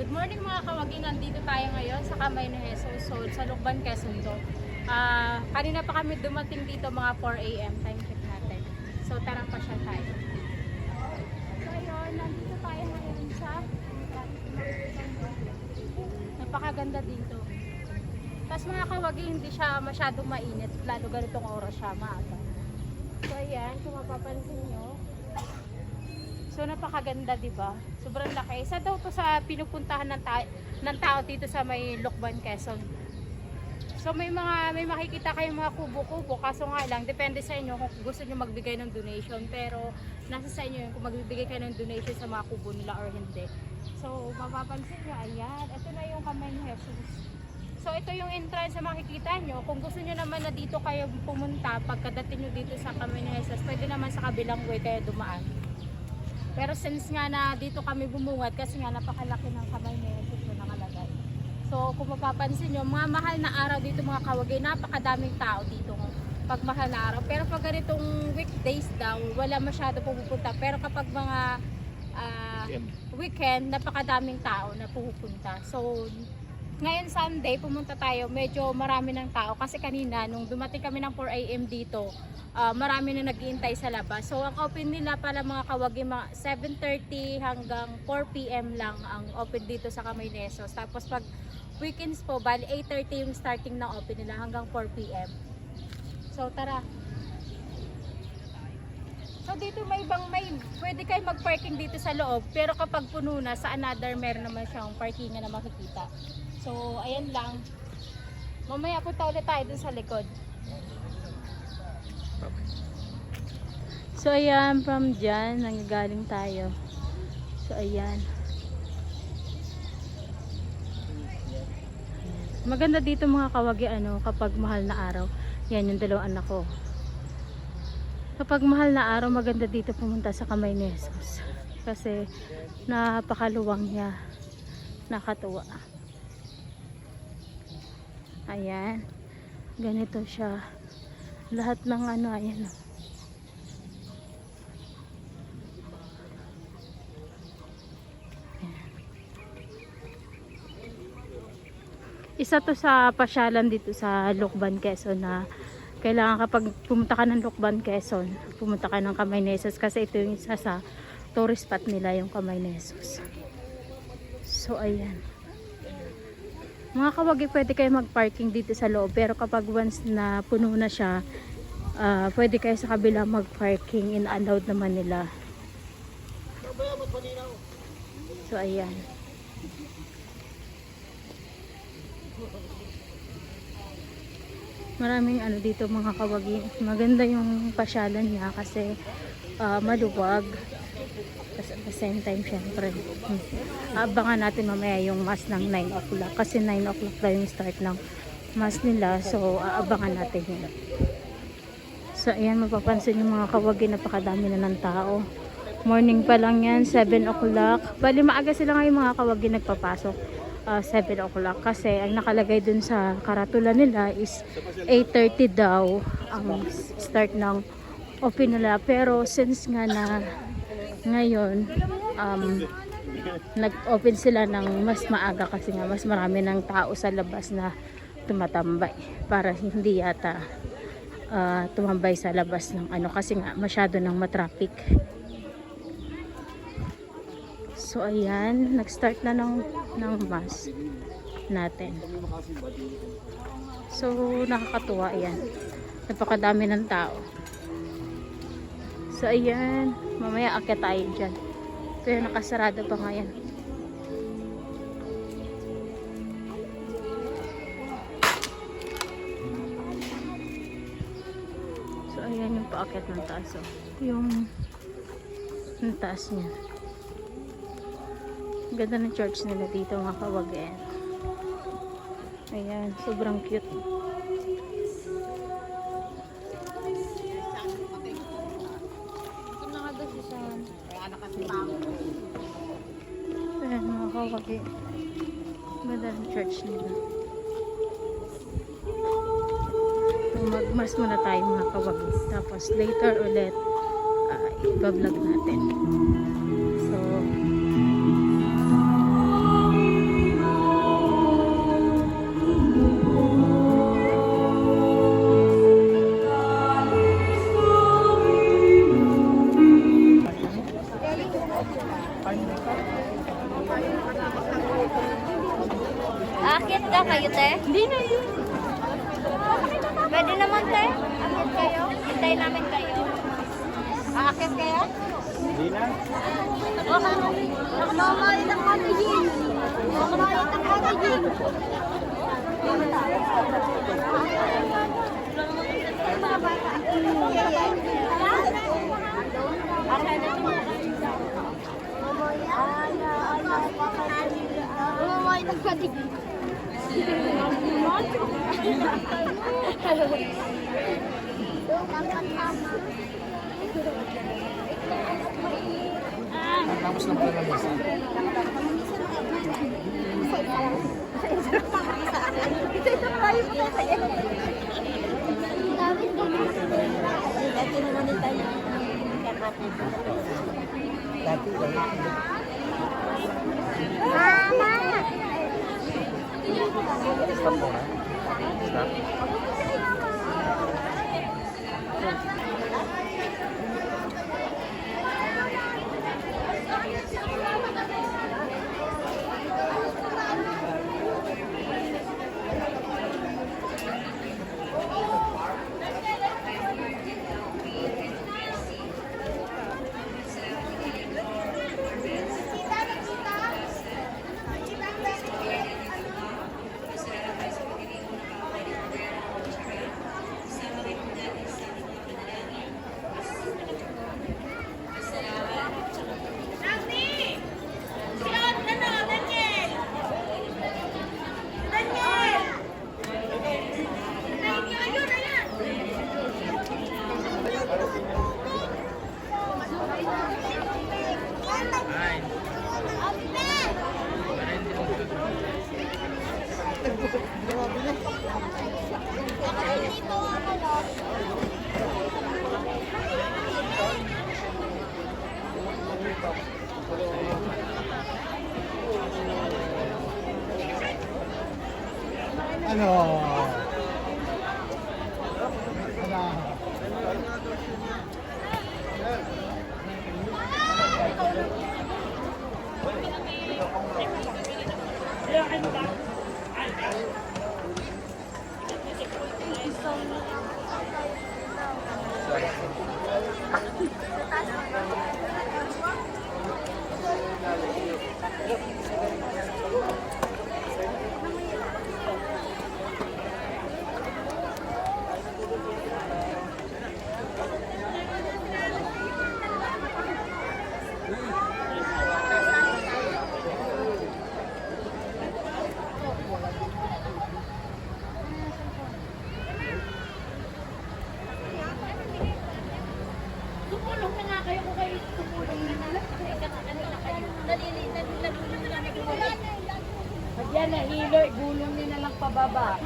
Good morning mga kawagi, nandito tayo ngayon sa Kamay ni Jesus, so sa Lukban, Quezon to. Ah, kanina pa kami dumating dito mga 4 a.m. time check natin. So tara pa siya tayo. So ayun, nandito tayo ngayon sa Napakaganda dito. Tapos mga kawagi, hindi siya masyadong mainit, lalo ganitong oras siya, maaga. So ayan, kung mapapansin nyo, So napakaganda 'di ba? Sobrang laki. Isa daw to sa pinupuntahan ng, ta- ng tao dito sa may Lokban, Quezon. So may mga may makikita kayong mga kubo-kubo kaso nga lang depende sa inyo kung gusto niyo magbigay ng donation pero nasa sa inyo yun kung magbibigay kayo ng donation sa mga kubo nila or hindi. So mapapansin niyo ayan, ito na yung kamay ni Jesus. So ito yung entrance na makikita nyo. Kung gusto nyo naman na dito kayo pumunta, pagkadating nyo dito sa kamay ni Jesus, pwede naman sa kabilang way kayo dumaan. Pero since nga na dito kami bumungad kasi nga napakalaki ng kamay ni Jesus na nakalagay. So kung mapapansin nyo, mga mahal na araw dito mga kawagay, napakadaming tao dito pag mahal na araw. Pero pag ganitong weekdays daw, wala masyado pumupunta. Pero kapag mga ah, weekend, napakadaming tao na pupunta. So ngayon Sunday, pumunta tayo, medyo marami ng tao kasi kanina nung dumating kami ng 4 AM dito, ah, marami na naghihintay sa labas. So ang open nila pala mga kawagi, mga 7.30 hanggang 4 PM lang ang open dito sa Kamay Nesos. Tapos pag weekends po, bali 8.30 yung starting ng open nila hanggang 4 PM. So tara. So dito may ibang may pwede kayo mag-parking dito sa loob pero kapag puno na sa another meron naman siyang parkingan na makikita. So ayan lang. Mamaya punta ulit tayo dun sa likod. So ayan from dyan nanggagaling tayo. So ayan. Maganda dito mga kawagi ano kapag mahal na araw. Yan yung dalawang anak ko. Kapag mahal na araw, maganda dito pumunta sa kamay ni Jesus. Kasi napakaluwang niya. Nakatuwa. Ayan. Ganito siya. Lahat ng ano, ayan. Isa to sa pasyalan dito sa Lukban, Quezon na kailangan kapag pumunta ka ng Lukban, Quezon, pumunta ka ng Jesus kasi ito yung isa sa tourist spot nila yung Jesus. So, ayan. Mga kawagi, pwede kayo mag-parking dito sa loob pero kapag once na puno na siya, ah, pwede kayo sa kabila mag-parking in allowed naman nila. So, ayan. maraming ano dito mga kawagi maganda yung pasyalan niya kasi ah, maluwag Tapos at the same time syempre hmm, abangan natin mamaya yung mass ng 9 o'clock. Kasi 9 o'clock daw yung start ng mass nila so aabangan natin yun. So ayan mapapansin yung mga kawagi napakadami na ng tao. Morning pa lang yan 7 o'clock. Bali maaga sila ngayon mga kawagi nagpapasok uh, 7 o'clock. Kasi ang nakalagay dun sa karatula nila is 8.30 daw ang start ng open nila. Pero since nga na ngayon um, nag-open sila ng mas maaga kasi nga mas marami ng tao sa labas na tumatambay para hindi yata uh, tumambay sa labas ng ano kasi nga masyado ng matraffic So ayan, nag-start na ng ng mass natin. So nakakatuwa 'yan. Napakadami ng tao. So ayan, mamaya akyat tayo diyan. Pero nakasarado pa ngayon. So ayan yung paakyat ng taas. Oh. Yung yung taas niya. Ganda ng church nila dito mga kawagyan. Ayan, sobrang cute. paki ganda ng church nila magmars muna tayo mga kawagis tapos later ulit uh, i-vlog natin so Thank you. Akit ka kayo, te? Hindi na yun. Pwede naman, te. Akit kayo. Hintay namin kayo. Akit kayo? Hindi na. Nakamamalit ang packaging. Nakamamalit ang packaging. Tapos ng panalasan. Mama! Stop mo na. Stop. Ano? Ano? Tumulong na nga kayo kung kayo tumulong na lang. Kasi kanina kayo. Nalili, nalili na lang nagulong. Pag yan nahilo, gulong niyo na lang pababa.